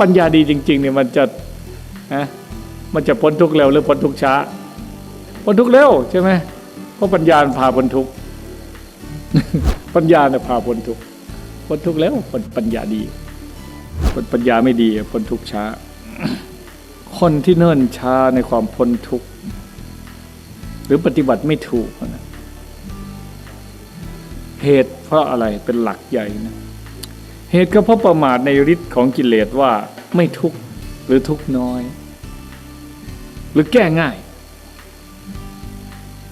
ปัญญาดีจริงๆเนี่ยมันจะนะมันจะพ้นทุกข์เร็วหรือพ้นทุกข์ช้า พ้นทุกข์เร็วใช่ไหมเพราะปัญญาพาพ้นทุกข์ปัญญาเนี่ยพาพ้นทุกข์พ้นทุกข์แล้วคนปัญญาดีคนปัญญาไม่ดีพ้นทุกข์ช้า คนที่เนิ่นช้าในความพ้นทุกข์หรือปฏิบัติไม่ถูกนะเหตุเพราะอะไรเป็นหลักใหญ่นะ เหตุก็เพราะประมาทในฤทธิ์ของกิเลสว่าไม่ทุกข์หรือทุกข์น้อย หรือแก้ง่าย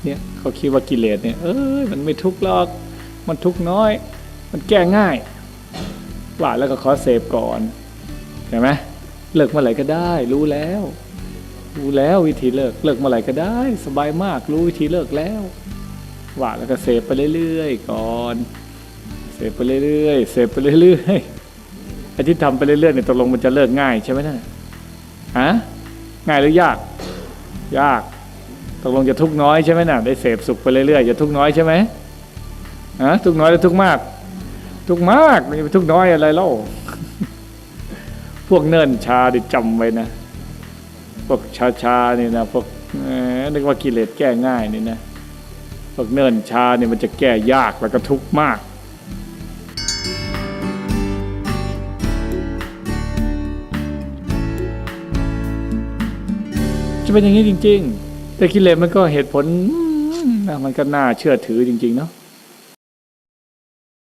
เนี่ยเขาคิดว่ากิเลสเนี่ยเอ้ยมันไม่ทุกข์หรอก มันทุกข์น้อย มันแก้ง่ายว่าแล้วก็ขอเสพก่อนเห็นไหมเลิกเมื่อไหร่ก็ได้ รู้แล้ว รู้แล้ววิธีเลิกเลิกเมื่อไหร่ก็ได้ สบายมากรู้วิธีเลิกแล้วว่าแล้วก็เสพไปเรื่อยๆก่อน พไปเรื่อยๆเสพไปเรื่อยๆไอ้ที่ทำไปเรื่อยๆเนี่ยตกลงมันจะเลิกง่ายใช่ไหมนะฮะง่ายหรือยาก ยากตกลงจะทุกน้อยใช่ไหมน่ะได้เสพสุขไปเรื่อยๆจะทุกน้อยใช่ไหมฮะทุกน้อยหรือทุกมาก ทุกมากไม่ใช่ทุกน้อยอะไรเล่าพวกเนิ่นชาดิจำไว้นะพวกชาชานี่นะพวกนึกว่ากิเลสแก้ง่ายนี่นะพวกเนิ่นชาเนี่ยมันจะแก้ยากแล้วก็ทุกข์มาก จะเป็นอย่างนี้จริง ๆ แต่กิเลสมันก็เหตุผลนะมันก็น่าเชื่อถือจริง ๆ เนาะ